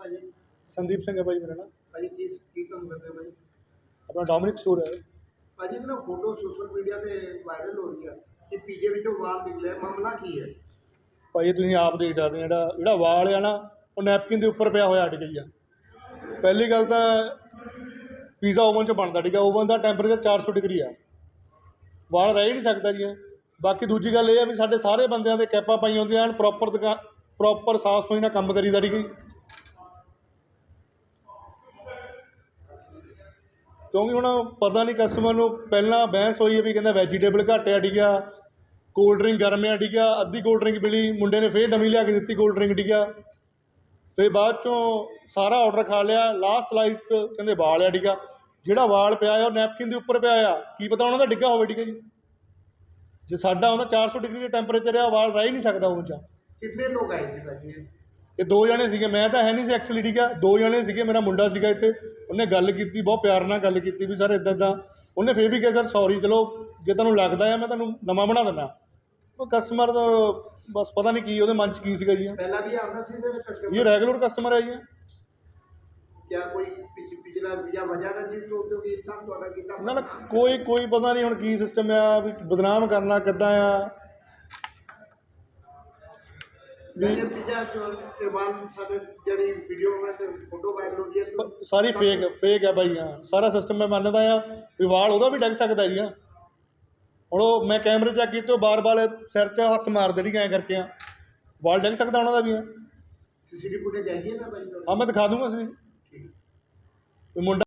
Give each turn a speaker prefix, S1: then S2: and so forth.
S1: ਭਾਜੀ।
S2: ਸੰਦੀਪ ਸਿੰਘ ਹੈ ਭਾਈ ਮੇਰਾ ਨਾਮ।
S1: ਭਾਜੀ ਕੀ ਕੀ ਕੰਮ ਕਰਦੇ ਹੋ ਭਾਜੀ?
S2: ਆਪਣਾ ਡੋਮਿਨਿਕ ਸਟੋਰ ਹੈ।
S1: ਭਾਜੀ ਨਾ ਫੋਟੋ ਸੋਸ਼ਲ ਮੀਡੀਆ ਤੇ ਵਾਇਰਲ ਹੋ ਰਹੀ ਆ। ਕਿ ਪੀਜੇ ਵਿੱਚੋਂ ਵਾਲ ਨਿਕਲੇ ਮਾਮਲਾ ਕੀ ਹੈ?
S2: ਭਾਈ ਤੁਸੀਂ ਆਪ ਦੇਖ ਸਕਦੇ ਹੋ ਜਿਹੜਾ ਜਿਹੜਾ ਵਾਲ ਆ ਨਾ ਉਹ ਨੈਪਕਿਨ ਦੇ ਉੱਪਰ ਪਿਆ ਹੋਇਆ ਅਟ ਗਈ ਆ। ਪਹਿਲੀ ਗੱਲ ਤਾਂ ਪੀਜ਼ਾ ਓਵਨ 'ਚ ਬਣਦਾ ਠੀਕ ਆ? ਓਵਨ ਦਾ ਟੈਂਪਰੇਚਰ 400 ਡਿਗਰੀ ਆ। ਵਾਲ ਰਹਿ ਹੀ ਨਹੀਂ ਸਕਦਾ ਜੀ। ਬਾਕੀ ਦੂਜੀ ਗੱਲ ਇਹ ਆ ਵੀ ਸਾਡੇ ਸਾਰੇ ਬੰਦਿਆਂ ਦੇ ਕੈਪਾਂ ਪਾਈਆਂ ਹੁੰਦੀਆਂ ਹਨ ਪ੍ਰੋਪਰ ਪ੍ਰੋਪਰ ਸਾਫ਼ ਸਫ਼ਾਈ ਨਾਲ ਕੰਮ ਕਰੀਦਾ ਠੀਕ ਹੈ ਕਿਉਂਕਿ ਹੁਣ ਪਤਾ ਨਹੀਂ ਕਸਟਮਰ ਨੂੰ ਪਹਿਲਾਂ ਬਹਿਸ ਹੋਈ ਹੈ ਵੀ ਕਹਿੰਦਾ ਵੈਜੀਟੇਬਲ ਘੱਟ ਆ ਠੀਕ ਆ ਕੋਲਡ ਡਰਿੰਕ ਗਰਮ ਆ ਠੀਕ ਆ ਅੱਧੀ ਕੋਲਡ ਡਰਿੰਕ ਮਿਲੀ ਮੁੰਡੇ ਨੇ ਫੇਰ ਨਵੀਂ ਲਿਆ ਕੇ ਦਿੱਤੀ ਕੋਲਡ ਡਰਿੰਕ ਠੀਕ ਆ। ਫਿਰ ਬਾਅਦ ਚੋਂ ਸਾਰਾ ਆਰਡਰ ਖਾ ਲਿਆ ਲਾਸਟ ਸਲਾਈਸ ਕਹਿੰਦੇ ਵਾਲ ਆ ਠੀਕ ਆ। ਜਿਹੜਾ ਵਾਲ ਪਿਆ ਆ ਉਹ ਨੈਪਕਿਨ ਦੇ ਉੱਪਰ ਪਿਆ ਆ ਕੀ ਪਤਾ ਉਹਨਾਂ ਦਾ ਡਿੱਗਾ ਹੋਵੇ ਠੀਕ ਹੈ ਜੀ। ਜੇ ਸਾਡਾ ਹੁੰਦਾ 400 ਡਿਗਰੀ ਦਾ ਟੈਂਪਰੇਚਰ ਆ ਵਾਲ ਰਹਿ ਹੀ ਨਹੀਂ ਸਕਦਾ ਉਹ 'ਚ।
S1: ਕਿੰਨੇ ਲੋਕ ਆਏ ਸੀ ਭਾਜੀ?
S2: ਇਹ ਦੋ ਜਣੇ ਸੀਗੇ ਮੈਂ ਤਾਂ ਹੈ ਨਹੀਂ ਸੀ ਐਕਚੁਅਲੀ ਠੀਕ ਆ ਦੋ ਜਣੇ ਸੀਗੇ ਮੇਰਾ ਮੁੰਡਾ ਸੀਗਾ ਇੱਥੇ। ਉਹਨੇ ਗੱਲ ਕੀਤੀ ਬਹੁਤ ਪਿਆਰ ਨਾਲ ਗੱਲ ਕੀਤੀ ਵੀ ਸਰ ਇਦਾਂ ਦਾ ਉਹਨੇ ਫੇਰ ਵੀ ਕਿਹਾ ਸਰ ਸੌਰੀ ਚਲੋ ਜੇ ਤੁਹਾਨੂੰ ਲੱਗਦਾ ਆ ਮੈਂ ਤੁਹਾਨੂੰ ਨਵਾਂ ਬਣਾ ਦਿੰਦਾ। ਉਹ ਕਸਟਮਰ ਦਾ ਬਸ ਪਤਾ ਨਹੀਂ ਕੀ ਉਹਦੇ ਮਨ 'ਚ ਕੀ ਸੀਗਾ ਜੀ।
S1: ਪਹਿਲਾਂ ਵੀ ਆਉਂਦਾ ਸੀ ਇਹਦੇ ਕਸਟਮਰ
S2: ਇਹ ਰੈਗੂਲਰ ਕਸਟਮਰ ਹੈ ਜੀ।
S1: ਕਿਆ ਕੋਈ ਪਿਛ ਪਿਛਲਾ ਜਾਂ ਵਜ੍ਹਾ ਨਾਲ ਜਿਸ ਤੋਂ ਕਿ ਇਤਾਂ ਤੁਹਾਡਾ ਕੀਤਾ
S2: ਨਾ ਨਾ ਕੋਈ ਕੋਈ ਪਤਾ ਨਹੀਂ ਹੁਣ ਕੀ ਸਿਸਟਮ ਆ ਵੀ ਬਦਨਾਮ ਕਰਨਾ ਕਿੱਦਾਂ ਆ।
S1: ਤੇ ਸਾਡੇ ਜਿਹੜੀ ਵੀਡੀਓ ਫੋਟੋ ਵਾਇਰਲ ਹੋ ਹੈ ਤਾਂ
S2: ਸਾਰੀ ਫੇਕ ਫੇਕ ਹੈ ਭਾਈ ਹਾਂ। ਸਾਰਾ ਸਿਸਟਮ ਮੈਂ ਮੰਨਦਾ ਆ ਵੀ ਵਾਲ ਉਹਦਾ ਵੀ ਡਿੱਗ ਸਕਦਾ ਜੀ ਆ ਹੁਣ ਉਹ ਮੈਂ ਕੈਮਰੇ ਚੈੱਕ ਕੀਤੇ ਉਹ ਬਾਰ-ਬਾਰ ਸਿਰ 'ਚ ਹੱਥ ਮਾਰਦੇ ਨਹੀਂ ਐਂ ਕਰਕੇ ਆ ਵਾਲ ਡਿੱਗ ਸਕਦਾ ਉਹਨਾਂ ਦਾ ਵੀ ਆ
S1: ਸੀਸੀਟੀਵੀ ਫੁਟੇਜ ਆਈ ਹੈ ਨਾ ਤੁਹਾਡੇ
S2: ਆ ਮੈਂ ਦਿਖਾ ਦੂੰਗਾ ਸੀ ਮੁੰਡਾ